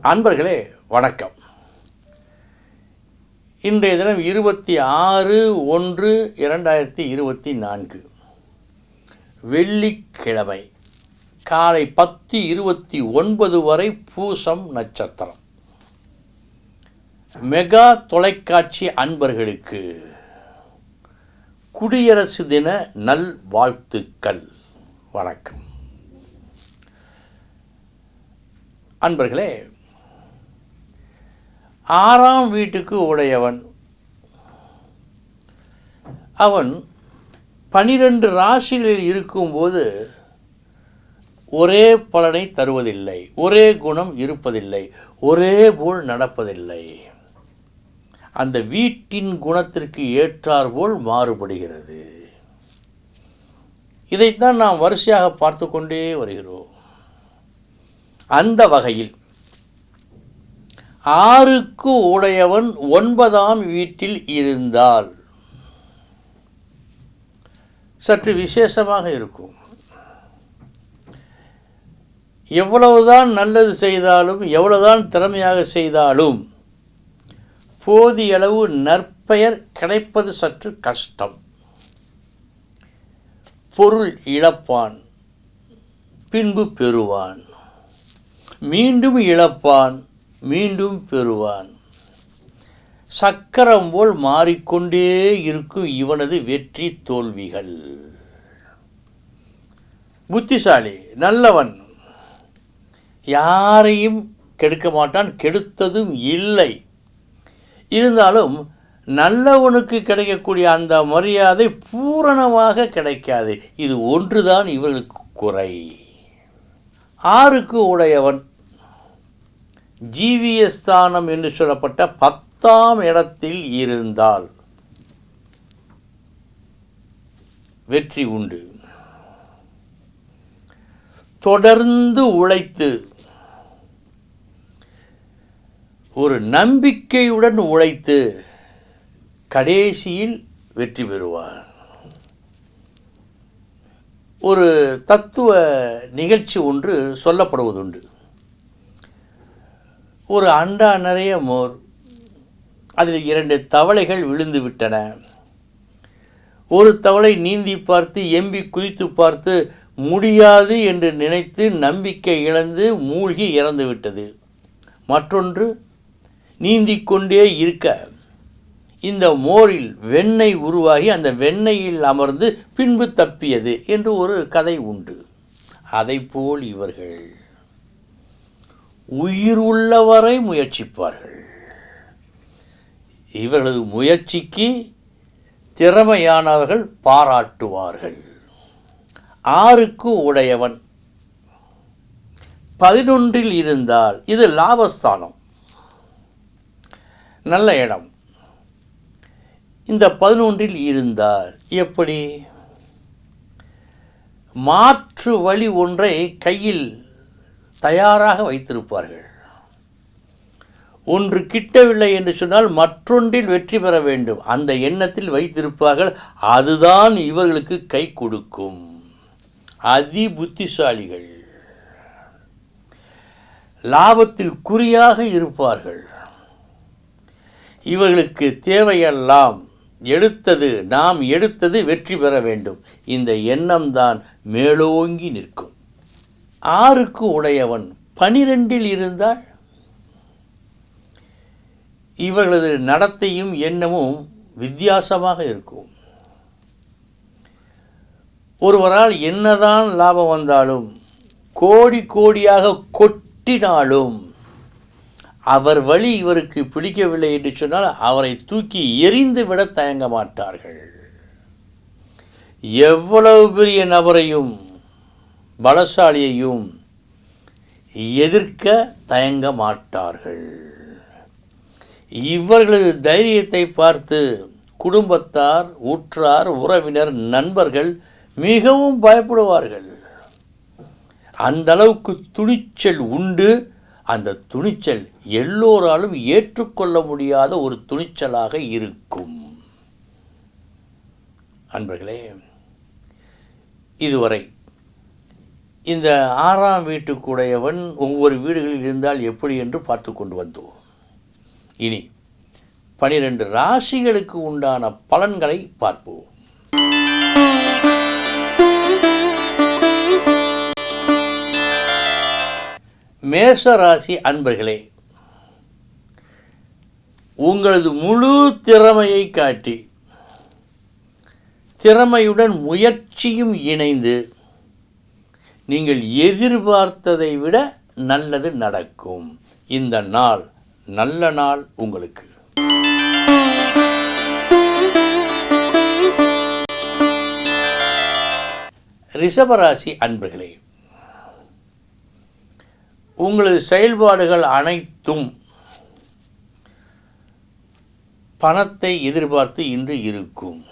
அன்பர்களே வணக்கம். இன்றைய தினம் இருபத்தி ஆறு ஒன்று இரண்டாயிரத்தி இருபத்தி நான்கு. வெள்ளிக்கிழமை காலை பத்து இருபத்தி ஒன்பது வரை பூசம் நட்சத்திரம். மெகா தொலைக்காட்சி அன்பர்களுக்கு குடியரசு தின நல்வாழ்த்துக்கள் வணக்கம். அன்பர்களே ஆறாம் வீட்டுக்கு உடையவன். அவன் பனிரெண்டு ராசிகளில் இருக்கும்போது ஒரே பலனை தருவதில்லை. ஒரே குணம் இருப்பதில்லை. ஒரே போல் நடப்பதில்லை. அந்த வீட்டின் குணத்திற்கு ஏற்றாற்போல் மாறுபடுகிறது. இதைத்தான் நாம் வரிசையாக பார்த்து கொண்டே வருகிறோம். அந்த வகையில் ஆறுக்கு உடையவன் ஒன்பதாம் வீட்டில் இருந்தால். சற்று விசேஷமாக இருக்கும். எவ்வளவுதான் நல்லது செய்தாலும் எவ்வளவுதான் திறமையாக செய்தாலும் போதிய அளவு நற்பெயர் கிடைப்பது சற்று கஷ்டம். பொருள் இழப்பான் பின்பு பெறுவான். மீண்டும் இழப்பான் மீண்டும் பெறுவான். சக்கரம் போல் மாறிக்கொண்டே இருக்கும் இவனது வெற்றி தோல்விகள். புத்திசாலி நல்லவன். யாரையும் கெடுக்க மாட்டான் கெடுத்ததும் இல்லை. இருந்தாலும் நல்லவனுக்கு கிடைக்கக்கூடிய அந்த மரியாதை பூரணமாக கிடைக்காது. இது ஒன்றுதான் இவர்களுக்கு குறை. ஆறுக்கு உடையவன் ஜீவியஸ்தானம் என்று சொல்லப்பட்ட பத்தாம் இடத்தில் இருந்தால் வெற்றி உண்டு. தொடர்ந்து உழைத்து ஒரு நம்பிக்கையுடன் உழைத்து கடைசியில் வெற்றி பெறுவார். ஒரு தத்துவ நிகழ்ச்சி ஒன்று சொல்லப்படுவதுண்டு. ஒரு அண்டா நிறைய மோர். அதில் இரண்டு தவளைகள் விழுந்து விட்டன ஒரு தவளை நீந்தி பார்த்து எம்பி குதித்து பார்த்து முடியாது என்று நினைத்து நம்பிக்கை இழந்து மூழ்கி இறந்து விட்டது மற்றொன்று நீந்தி கொண்டே இருக்க இந்த மோரில் வெண்ணெய் உருவாகி அந்த வெண்ணெயில் அமர்ந்து பின்பு தப்பியது என்று ஒரு கதை உண்டு. அதைப்போல் இவர்கள். உயிர் உள்ளவரை முயற்சிப்பார்கள். இவர்களது முயற்சிக்கு திறமையானவர்கள் பாராட்டுவார்கள். ஆறுக்கு உடையவன் பதினொன்றில் இருந்தால் இது லாபஸ்தானம். நல்ல இடம். இந்த பதினொன்றில் இருந்தால் எப்படி? மாற்று வழி ஒன்றை கையில் தயாராக வைத்திருப்பார்கள். ஒன்று கிட்டவில்லை என்று சொன்னால் மற்றொன்றில் வெற்றி பெற வேண்டும். அந்த எண்ணத்தில் வைத்திருப்பார்கள். அதுதான் இவர்களுக்கு கை கொடுக்கும். அதி புத்திசாலிகள் லாபத்தில் குறியாக இருப்பார்கள். இவர்களுக்கு தேவையெல்லாம் எடுத்தது நாம் எடுத்தது வெற்றி பெற வேண்டும். இந்த எண்ணம்தான் மேலோங்கி நிற்கும். ஆறுக்கு உடையவன் பனிரெண்டில் இருந்தால் இவர்களது நடத்தையும் எண்ணமும் வித்தியாசமாக இருக்கும். ஒருவரால் என்னதான் லாபம் வந்தாலும் கோடி கோடியாக கொட்டினாலும் அவர் வழி இவருக்கு பிடிக்கவில்லை என்று சொன்னால் அவரை தூக்கி எரிந்து விட தயங்க மாட்டார்கள். எவ்வளவு பெரிய நபரையும் பலசாலியையும் எதிர்க்க தயங்க மாட்டார்கள். இவர்களது தைரியத்தை பார்த்து குடும்பத்தார் உற்றார் உறவினர் நண்பர்கள் மிகவும் பயப்படுவார்கள். அந்த அளவுக்கு துணிச்சல் உண்டு. அந்த துணிச்சல் எல்லோராலும் ஏற்றுக்கொள்ள முடியாத ஒரு துணிச்சலாக இருக்கும். அன்பர்களே இதுவரை இந்த ஆறாம் வீட்டுக்குடையவன் ஒவ்வொரு வீடுகளில் இருந்தால் எப்படி என்று பார்த்து கொண்டு வந்தோம். இனி பனிரெண்டு ராசிகளுக்கு உண்டான பலன்களை பார்ப்போம். மேஷ ராசி அன்பர்களே உங்களது முழு திறமையை காட்டி திறமையுடன் முயற்சியும் இணைந்து நீங்கள் எதிர்பார்த்ததை விட நல்லது நடக்கும். இந்த நாள் நல்ல நாள் உங்களுக்கு. ரிஷபராசி அன்பர்களே உங்களது செயல்பாடுகள் அனைத்தும் பணத்தை எதிர்பார்த்து இன்று இருக்கும்.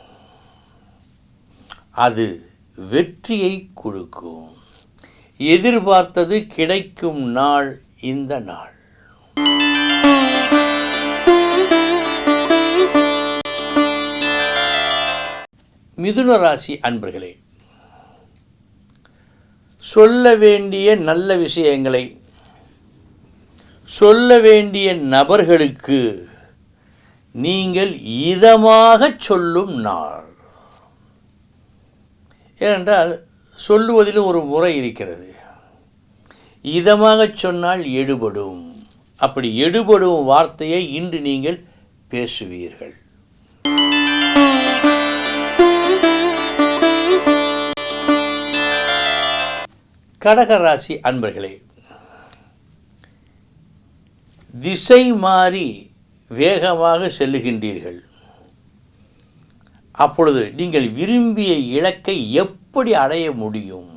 அது வெற்றியை கொடுக்கும். எதிர்பார்த்தது கிடைக்கும் நாள் இந்த நாள். மிதுன ராசி அன்பர்களே சொல்ல வேண்டிய நல்ல விஷயங்களை சொல்ல வேண்டிய நபர்களுக்கு நீங்கள் இதமாக சொல்லும் நாள். ஏனென்றால் சொல்லுவதிலும் ஒரு முறை இருக்கிறது. இதமாக சொன்னால் எடுபடும். அப்படி எடுபடும் வார்த்தையை இன்று நீங்கள் பேசுவீர்கள். கடகராசி அன்பர்களே திசை மாறி வேகமாக செல்லுகின்றீர்கள். அப்பொழுது நீங்கள் விரும்பிய இலக்கை எப்படி அடைய முடியும்?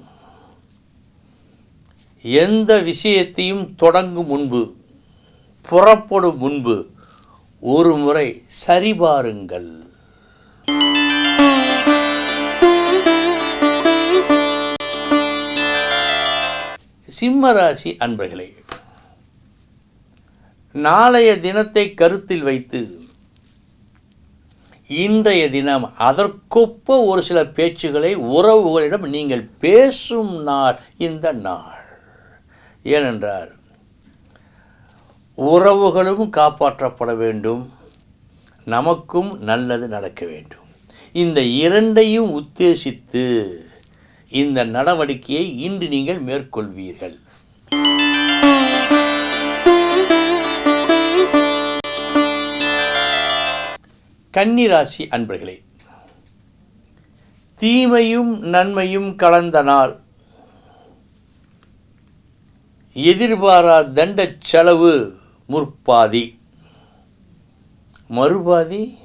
எந்த விஷயத்தையும் தொடங்கும் முன்பு புறப்படும் முன்பு ஒரு முறை சரிபாருங்கள் சிம்மராசி அன்பர்களே நாளைய தினத்தை கருத்தில் வைத்து இன்றைய தினம் அதற்கொப்ப ஒரு சில பேச்சுகளை உறவுகளிடம் நீங்கள் பேசும் நாள் இந்த நாள். ஏனென்றால் உறவுகளும் காப்பாற்றப்பட வேண்டும் நமக்கும் நல்லது நடக்க வேண்டும். இந்த இரண்டையும் உத்தேசித்து இந்த நடவடிக்கையை இன்று நீங்கள் மேற்கொள்வீர்கள். கன்னிராசி அன்பர்களே தீமையும் நன்மையும் கலந்த நாள். எதிர்பாரா தண்ட செலவு முற்பாதி. மறுபாதி?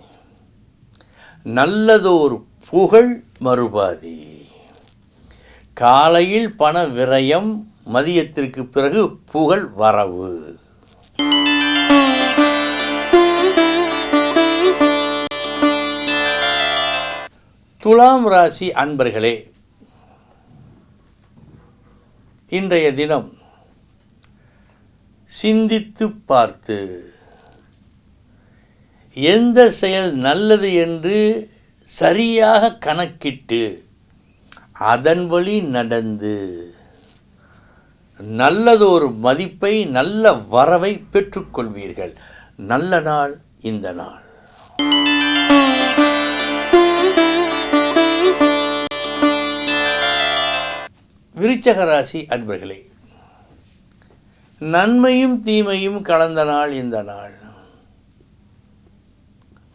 நல்லதோர் புகழ் மறுபாதி. காலையில் பண விரயம் மதியத்திற்கு பிறகு புகழ் வரவு. துலாம் ராசி அன்பர்களே இன்றைய தினம் சிந்தித்து பார்த்து எந்த செயல் நல்லது என்று சரியாக கணக்கிட்டு அதன் வழி நடந்து நல்லதொரு மதிப்பை நல்ல வரவை பெற்றுக்கொள்வீர்கள். நல்ல நாள் இந்த நாள். விருச்சக ராசி அன்பர்களே நன்மையும் தீமையும் கலந்த நாள் இந்த நாள்.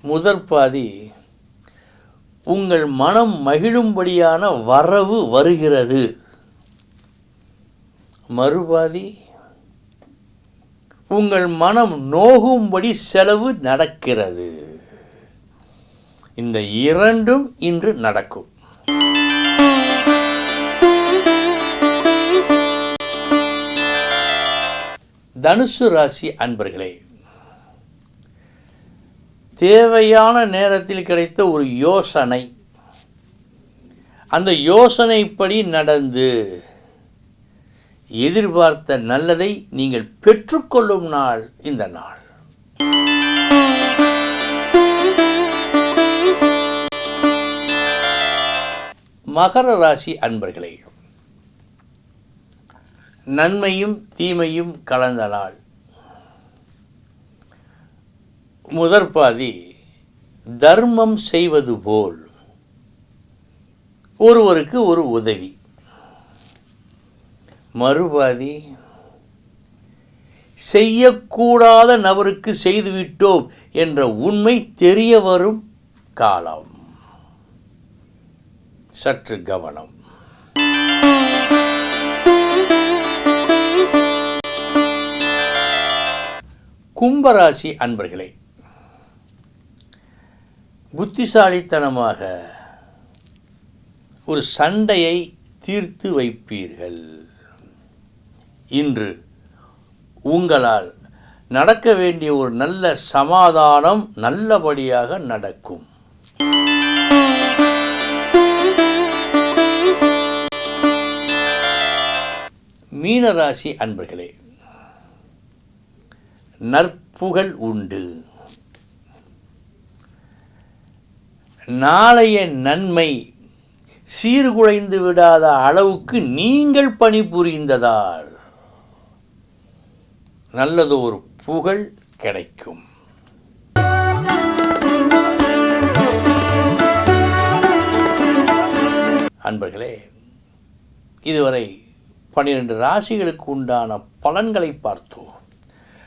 முதற் பாதி உங்கள் மனம் மகிழும்படியான வரவு வருகிறது. மறுபாதி உங்கள் மனம் நோகும்படி செலவு நடக்கிறது. இந்த இரண்டும் இன்று நடக்கும். தனுசு ராசி அன்பர்களே தேவையான நேரத்தில் கிடைத்த ஒரு யோசனை. அந்த யோசனைப்படி நடந்து எதிர்பார்த்த நல்லதை நீங்கள் பெற்றுக்கொள்ளும் நாள் இந்த நாள். மகர ராசி அன்பர்களே நன்மையும் தீமையும் கலந்த நாள் முதற்பாதி தர்மம் செய்வது போல் ஒருவருக்கு ஒரு உதவி. மறுபாதி செய்யக்கூடாத நபருக்கு செய்துவிட்டோம் என்ற உண்மை தெரிய வரும் காலம். சற்று கவனம். கும்பராசி அன்பர்களே புத்திசாலித்தனமாக ஒரு சண்டையை தீர்த்து வைப்பீர்கள். இன்று உங்களால் நடக்க வேண்டிய ஒரு நல்ல சமாதானம் நல்லபடியாக நடக்கும். மீனராசி அன்பர்களே நற்புகழ் உண்டு. நாளைய நன்மை சீர்குலைந்து விடாத அளவுக்கு நீங்கள் பணிபுரிந்ததால் நல்லது ஒரு புகழ் கிடைக்கும். அன்பர்களே இதுவரை பன்னிரண்டு ராசிகளுக்கு உண்டான பலன்களை பார்த்தோம்.